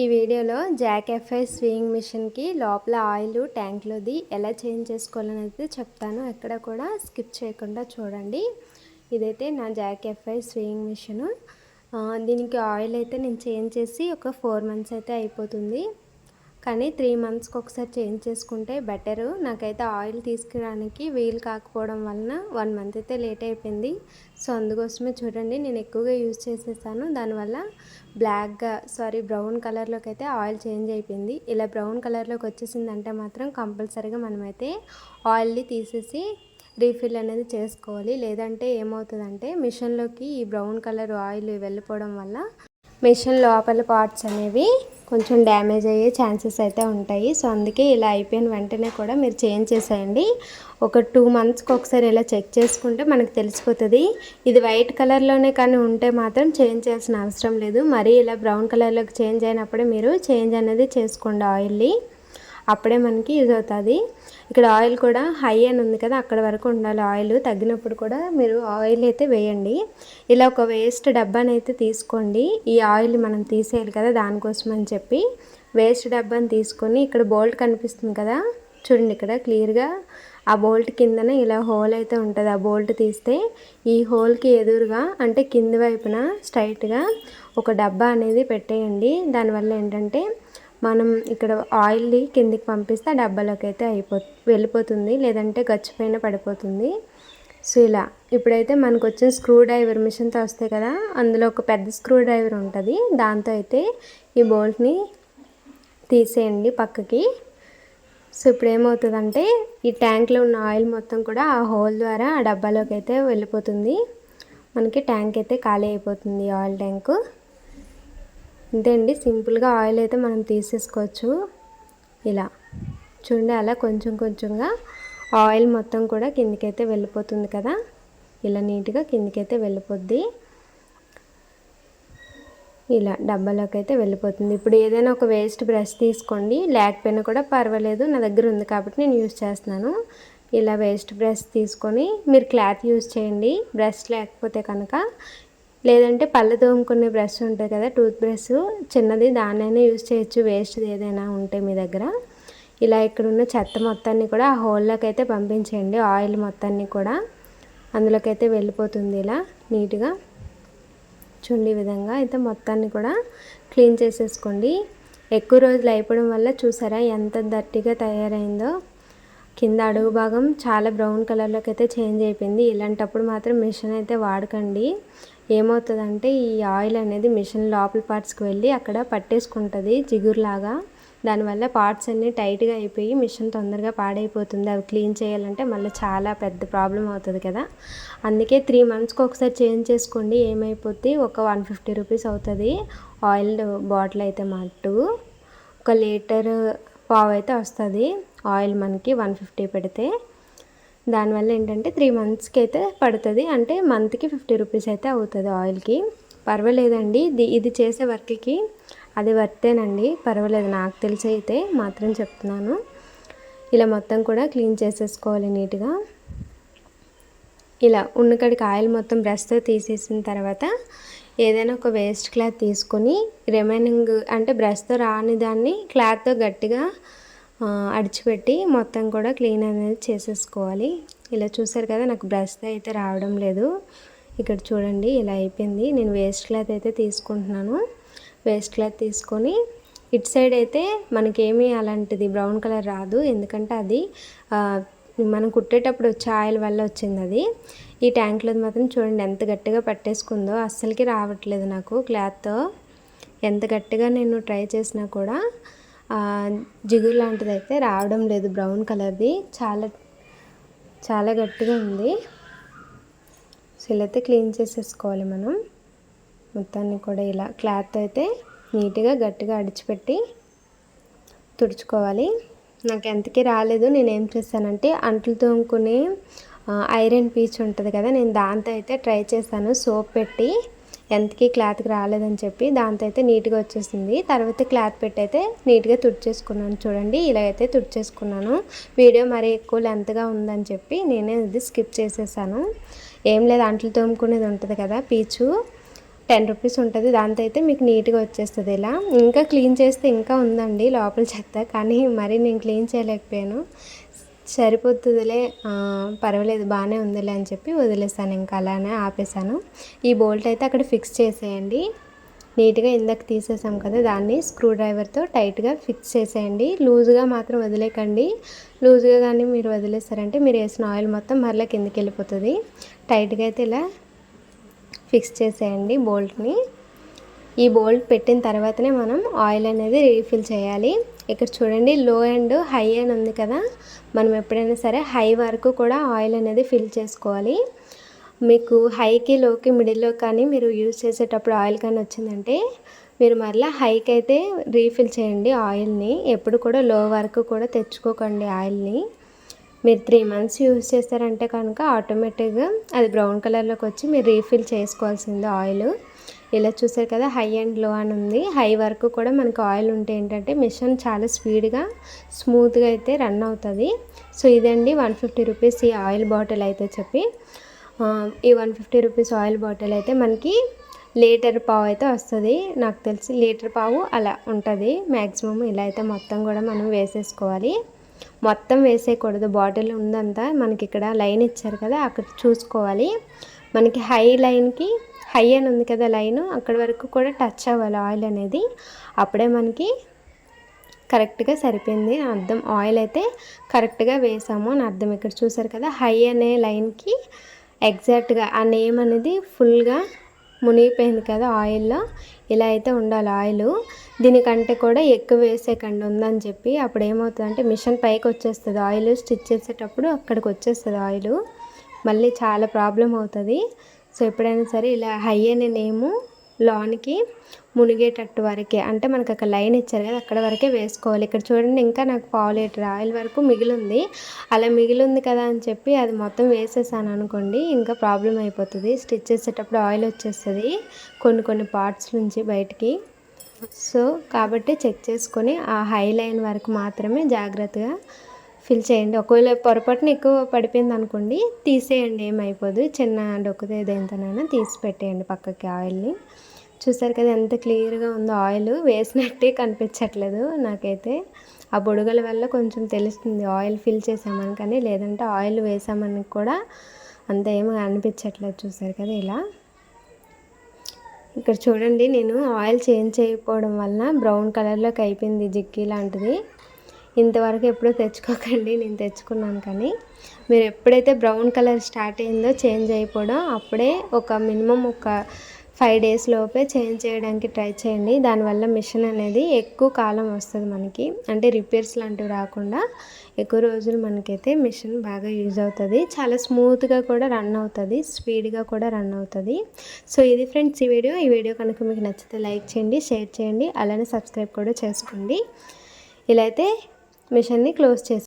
ఈ వీడియోలో Jack FI swing మిషన్కి లోపల ఆయిల్ ట్యాంక్లోది ఎలా చేంజ్ చేసుకోవాలనేది చెప్తాను. ఎక్కడ కూడా స్కిప్ చేయకుండా చూడండి. ఇదైతే నా జాక్ ఎఫ్ఐ స్వింగ్ మిషన్. దీనికి ఆయిల్ అయితే నేను చేంజ్ చేసి ఒక ఫోర్ మంత్స్ అయితే అయిపోతుంది. కానీ త్రీ మంత్స్కి ఒకసారి చేంజ్ చేసుకుంటే బెటరు. నాకైతే ఆయిల్ తీసుకురానికి వీలు కాకపోవడం వలన వన్ మంత్ అయితే లేట్ అయిపోయింది. సో అందుకోసమే చూడండి నేను ఎక్కువగా యూజ్ చేసేసాను. దానివల్ల బ్లాక్గా సారీ బ్రౌన్ కలర్లోకి అయితే ఆయిల్ చేంజ్ అయిపోయింది. ఇలా బ్రౌన్ కలర్లోకి వచ్చేసిందంటే మాత్రం కంపల్సరీగా మనమైతే ఆయిల్ని తీసేసి రీఫిల్ అనేది చేసుకోవాలి. లేదంటే ఏమవుతుందంటే మిషన్లోకి ఈ బ్రౌన్ కలర్ ఆయిల్ వెళ్ళిపోవడం వల్ల మిషన్ లోపల పార్ట్స్ అనేవి కొంచెం డ్యామేజ్ అయ్యే ఛాన్సెస్ అయితే ఉంటాయి. సో అందుకే ఇలా అయిపోయిన వెంటనే కూడా మీరు చేంజ్ చేసేయండి. ఒక టూ మంత్స్కి ఒకసారి ఇలా చెక్ చేసుకుంటే మనకు తెలిసిపోతుంది. ఇది వైట్ కలర్లోనే కానీ ఉంటే మాత్రం చేంజ్ చేయాల్సిన అవసరం లేదు. మరీ ఇలా బ్రౌన్ కలర్లోకి చేంజ్ అయినప్పుడే మీరు చేంజ్ అనేది చేసుకోండి ఆయిల్ని. అప్పుడే మనకి యూజ్ అవుతుంది. ఇక్కడ ఆయిల్ కూడా హై అని ఉంది కదా అక్కడ వరకు ఉండాలి ఆయిల్. తగ్గినప్పుడు కూడా మీరు ఆయిల్ అయితే వేయండి. ఇలా ఒక వేస్ట్ డబ్బాని అయితే తీసుకోండి. ఈ ఆయిల్ మనం తీసేయాలి కదా దానికోసం అని చెప్పి. వేస్ట్ డబ్బాని తీసుకొని ఇక్కడ బోల్ట్ కనిపిస్తుంది కదా చూడండి ఇక్కడ క్లియర్గా. ఆ బోల్ట్ కిందన ఇలా హోల్ అయితే ఉంటుంది. ఆ బోల్ట్ తీస్తే ఈ హోల్కి ఎదురుగా అంటే కింది వైపున స్ట్రైట్గా ఒక డబ్బా అనేది పెట్టేయండి. దానివల్ల ఏంటంటే మనం ఇక్కడ ఆయిల్ని కిందికి పంపిస్తే ఆ డబ్బాలోకి అయితే అయిపో వెళ్ళిపోతుంది లేదంటే గచ్చిపోయిన పడిపోతుంది. సో ఇలా ఇప్పుడైతే మనకు వచ్చిన స్క్రూ డ్రైవర్ మిషన్తో వస్తాయి కదా అందులో ఒక పెద్ద స్క్రూ డ్రైవర్ ఉంటుంది. దాంతో అయితే ఈ బోల్ట్ని తీసేయండి పక్కకి. సో ఇప్పుడు ఏమవుతుందంటే ఈ ట్యాంక్లో ఉన్న ఆయిల్ మొత్తం కూడా ఆ హోల్ ద్వారా ఆ డబ్బాలోకి అయితే వెళ్ళిపోతుంది. మనకి ట్యాంక్ అయితే ఖాళీ అయిపోతుంది ఆయిల్ ట్యాంకు అంతే అండి. సింపుల్గా ఆయిల్ అయితే మనం తీసేసుకోవచ్చు. ఇలా చూడండి అలా కొంచెం కొంచెంగా ఆయిల్ మొత్తం కూడా కిందికైతే వెళ్ళిపోతుంది కదా. ఇలా నీట్గా కిందికైతే వెళ్ళిపోద్ది. ఇలా డబ్బాలోకి అయితే వెళ్ళిపోతుంది. ఇప్పుడు ఏదైనా ఒక వేస్ట్ బ్రష్ తీసుకోండి. లేకపోయినా కూడా పర్వాలేదు. నా దగ్గర ఉంది కాబట్టి నేను యూజ్ చేస్తున్నాను. ఇలా వేస్ట్ బ్రష్ తీసుకొని మీరు క్లాత్ యూజ్ చేయండి. బ్రష్ లేకపోతే కనుక లేదంటే పళ్ళు తోముకునే బ్రష్ ఉంటుంది కదా టూత్ బ్రష్. చిన్నది దాన్నైనా యూజ్ చేయొచ్చు వేస్ట్ ఏదైనా ఉంటే మీ దగ్గర. ఇలా ఇక్కడ ఉన్న చెత్త మొత్తాన్ని కూడా ఆ హోల్లోకి అయితే పంపించేయండి ఆయిల్ మొత్తాన్ని కూడా. అందులోకి అయితే వెళ్ళిపోతుంది ఇలా నీట్గా. చుండి విధంగా అయితే మొత్తాన్ని కూడా క్లీన్ చేసేసుకోండి. ఎక్కువ రోజులు అయిపోవడం వల్ల చూసారా ఎంత దర్టీగా తయారైందో. కింద అడుగు భాగం చాలా బ్రౌన్ కలర్లోకి అయితే చేంజ్ అయిపోయింది. ఇలాంటప్పుడు మాత్రం మిషన్ అయితే వాడకండి. ఏమవుతుందంటే ఈ ఆయిల్ అనేది మిషన్ లోపల పార్ట్స్కి వెళ్ళి అక్కడ పట్టేసుకుంటుంది జిగురులాగా. దానివల్ల పార్ట్స్ అన్నీ టైట్గా అయిపోయి మిషన్ తొందరగా పాడైపోతుంది. అవి క్లీన్ చేయాలంటే మళ్ళీ చాలా పెద్ద ప్రాబ్లం అవుతుంది కదా. అందుకే త్రీ మంత్స్కి ఒకసారి చేంజ్ చేసుకోండి. ఏమైపోద్ది? ఒక వన్ ఫిఫ్టీ రూపీస్ అవుతుంది ఆయిల్ బాటిల్ అయితే మట్టు. ఒక లీటర్ పావు అయితే వస్తుంది. ఆయిల్ మనకి వన్ ఫిఫ్టీ పెడితే దానివల్ల ఏంటంటే త్రీ మంత్స్కి అయితే పడుతుంది. అంటే మంత్కి ఫిఫ్టీ రూపీస్ అయితే అవుతుంది ఆయిల్కి పర్వాలేదండి. ఇది ఇది చేసే వర్క్కి అది వర్తేనండి. పర్వాలేదు. నాకు తెలిసి అయితే మాత్రం చెప్తున్నాను. ఇలా మొత్తం కూడా క్లీన్ చేసేసుకోవాలి నీట్గా. ఇలా ఉన్నకడికి ఆయిల్ మొత్తం బ్రష్తో తీసేసిన తర్వాత ఏదైనా ఒక వేస్ట్ క్లాత్ తీసుకొని రిమైనింగ్ అంటే బ్రష్తో రాని దాన్ని క్లాత్తో గట్టిగా అడిచిపెట్టి మొత్తం కూడా క్లీన్ అనేది చేసేసుకోవాలి. ఇలా చూసారు కదా నాకు బ్రష్ అయితే రావడం లేదు. ఇక్కడ చూడండి ఇలా అయిపోయింది. నేను వేస్ట్ క్లాత్ అయితే తీసుకుంటున్నాను. వేస్ట్ క్లాత్ తీసుకొని ఇటు సైడ్ అయితే మనకేమీ అలాంటిది బ్రౌన్ కలర్ రాదు. ఎందుకంటే అది మనం కుట్టేటప్పుడు వచ్చే ఆయిల్ వల్ల వచ్చింది అది. ఈ ట్యాంక్లో మాత్రం చూడండి ఎంత గట్టిగా పట్టేసుకుందో. అస్సలకి రావట్లేదు నాకు క్లాత్తో ఎంత గట్టిగా నేను ట్రై చేసినా కూడా జిగురు లాంటిది అయితే రావడం లేదు బ్రౌన్ కలర్ది. చాలా చాలా గట్టిగా ఉంది. సో ఇలా అయితే క్లీన్ చేసేసుకోవాలి మనం. మొత్తాన్ని కూడా ఇలా క్లాత్ అయితే నీట్గా గట్టిగా అడిచిపెట్టి తుడుచుకోవాలి. నాకు ఎంతకీ రాలేదు. నేను ఏం చేశానంటే అంట్లు తోముకునే ఐరన్ పీచ్ ఉంటుంది కదా నేను దాంతో అయితే ట్రై చేశాను. సోప్ పెట్టి ఎంతకీ క్లాత్కి రాలేదని చెప్పి దాంతో అయితే నీట్గా వచ్చేసింది. తర్వాత క్లాత్ పెట్టి అయితే నీట్గా తుడిచేసుకున్నాను. చూడండి ఇలా అయితే తుడిచేసుకున్నాను. వీడియో మరీ ఎక్కువ లెంత్గా ఉందని చెప్పి నేనే ఇది స్కిప్ చేసేసాను. ఏం లేదు అంట్లు తోముకునేది ఉంటుంది కదా పీచు. టెన్ రూపీస్ ఉంటుంది. దాంతో అయితే మీకు నీట్గా వచ్చేస్తుంది ఇలా. ఇంకా క్లీన్ చేస్తే ఇంకా ఉందండి లోపల చెత్త. కానీ మరి నేను క్లీన్ చేయలేకపోయాను. సరిపోతుందిలే పర్వాలేదు బాగానే ఉందిలే అని చెప్పి వదిలేసాను ఇంకా అలానే ఆపేసాను ఈ బోల్ట్ అయితే అక్కడ ఫిక్స్ చేసేయండి. నీట్గా ఇందాక తీసేసాం కదా దాన్ని స్క్రూ డ్రైవర్తో టైట్గా ఫిక్స్ చేసేయండి. లూజ్గా మాత్రం వదిలేకండి. లూజ్గా కానీ మీరు వదిలేస్తారంటే మీరు వేసిన ఆయిల్ మొత్తం మరలా కిందకి వెళ్ళిపోతుంది. టైట్గా అయితే ఇలా ఫిక్స్ చేసేయండి బోల్ట్ని. ఈ బోల్ట్ పెట్టిన తర్వాతనే మనం ఆయిల్ అనేది రీఫిల్ చేయాలి. ఇక్కడ చూడండి లో అండ్ హై అని ఉంది కదా. మనం ఎప్పుడైనా సరే హై వరకు కూడా ఆయిల్ అనేది ఫిల్ చేసుకోవాలి. మీకు హైకి లోకి మిడిల్లో కానీ మీరు యూజ్ చేసేటప్పుడు ఆయిల్ కానీ వచ్చిందంటే మీరు మరలా హైకి అయితే రీఫిల్ చేయండి ఆయిల్ని ఎప్పుడు కూడా లో వరకు కూడా తెచ్చుకోకండి ఆయిల్ని మీరు త్రీ మంత్స్ యూజ్ చేస్తారంటే కనుక ఆటోమేటిక్గా అది బ్రౌన్ కలర్లోకి వచ్చి మీరు రీఫిల్ చేసుకోవాల్సింది ఆయిల్ ఇలా చూసారు కదా హై అండ్లో అని ఉంది. హై వరకు కూడా మనకు ఆయిల్ ఉంటే ఏంటంటే మిషన్ చాలా స్పీడ్గా స్మూత్గా అయితే రన్ అవుతుంది. సో ఇదండి వన్ ఫిఫ్టీ రూపీస్ ఈ ఆయిల్ బాటిల్ అయితే చెప్పి. ఈ one fifty rupees oil bottle అయితే మనకి లీటర్ పావు అయితే వస్తుంది. నాకు తెలిసి లీటర్ పావు అలా ఉంటుంది. మ్యాక్సిమం ఇలా అయితే మొత్తం కూడా మనం వేసేసుకోవాలి. మొత్తం వేసేయకూడదు. బాటిల్ ఉందంతా మనకి ఇక్కడ లైన్ ఇచ్చారు కదా అక్కడ చూసుకోవాలి. మనకి హై లైన్కి హై అని ఉంది కదా లైన్ అక్కడ వరకు కూడా టచ్ అవ్వాలి ఆయిల్ అనేది. అప్పుడే మనకి కరెక్ట్గా సరిపోయింది. అర్థం ఆయిల్ అయితే కరెక్ట్గా వేసాము అని అర్థం. ఇక్కడ చూసారు కదా హై అనే లైన్కి ఎగ్జాక్ట్గా ఆ నేమ్ అనేది ఫుల్గా మునిగిపోయింది కదా ఆయిల్లో ఇలా అయితే ఉండాలి ఆయిల్ దీనికంటే కూడా ఎక్కువ వేసేకండి ఉందని చెప్పి అప్పుడు ఏమవుతుందంటే మిషన్ పైకి వచ్చేస్తుంది. ఆయిల్ స్టిచ్ చేసేటప్పుడు అక్కడికి వచ్చేస్తుంది ఆయిల్ మళ్ళీ చాలా ప్రాబ్లం అవుతుంది. సో ఎప్పుడైనా సరే ఇలా హై అనే నేము లోనికి మునిగేటట్టు వరకే అంటే మనకు అక్కడ లైన్ ఇచ్చారు కదా అక్కడ వరకే వేసుకోవాలి. ఇక్కడ చూడండి ఇంకా నాకు పావు లీటర్ ఆయిల్ వరకు మిగిలింది. అలా మిగిలింది కదా అని చెప్పి అది మొత్తం వేసేసాను అనుకోండి ఇంకా ప్రాబ్లం అయిపోతుంది. స్టిచ్ చేసేటప్పుడు ఆయిల్ వచ్చేస్తుంది కొన్ని కొన్ని పార్ట్స్ నుంచి బయటికి. సో కాబట్టి చెక్ చేసుకొని ఆ హై లైన్ వరకు మాత్రమే జాగ్రత్తగా ఫిల్ చేయండి. ఒకవేళ పొరపాటున ఎక్కువ పడిపోయింది అనుకోండి తీసేయండి ఏమైపోదు. చిన్న డొక్కుతే ఏదైతేనైనా తీసి పెట్టేయండి పక్కకి ఆయిల్ని. చూసారు కదా ఎంత క్లియర్గా ఉందో ఆయిల్. వేసినట్టే కనిపించట్లేదు నాకైతే. ఆ బుడగల వల్ల కొంచెం తెలుస్తుంది ఆయిల్ ఫిల్ చేసామని కానీ లేదంటే ఆయిల్ వేసామని కూడా అంత ఏమో అనిపించట్లేదు. చూసారు కదా ఇలా. ఇక్కడ చూడండి నేను ఆయిల్ చేంజ్ చేయకపోవడం వలన బ్రౌన్ కలర్లోకి అయిపోయింది జిక్కి లాంటిది. ఇంతవరకు ఎప్పుడూ తెచ్చుకోకండి నేను తెచ్చుకున్నాను కానీ. మీరు ఎప్పుడైతే బ్రౌన్ కలర్ స్టార్ట్ అయిందో చేంజ్ అయిపోవడం అప్పుడే ఒక మినిమం ఒక ఫైవ్ డేస్ లోపే చేంజ్ చేయడానికి ట్రై చేయండి. దానివల్ల మిషన్ అనేది ఎక్కువ కాలం వస్తుంది మనకి. అంటే రిపేర్స్ లాంటివి రాకుండా ఎక్కువ రోజులు మనకైతే మిషన్ బాగా యూజ్ అవుతుంది. చాలా స్మూత్గా కూడా రన్ అవుతుంది స్పీడ్గా కూడా రన్ అవుతుంది. సో ఇది ఫ్రెండ్స్ ఈ వీడియో. ఈ వీడియో కనుక మీకు నచ్చితే లైక్ చేయండి షేర్ చేయండి అలానే సబ్స్క్రైబ్ కూడా చేసుకోండి. ఇలా అయితే మిషన్ని క్లోజ్ చేసి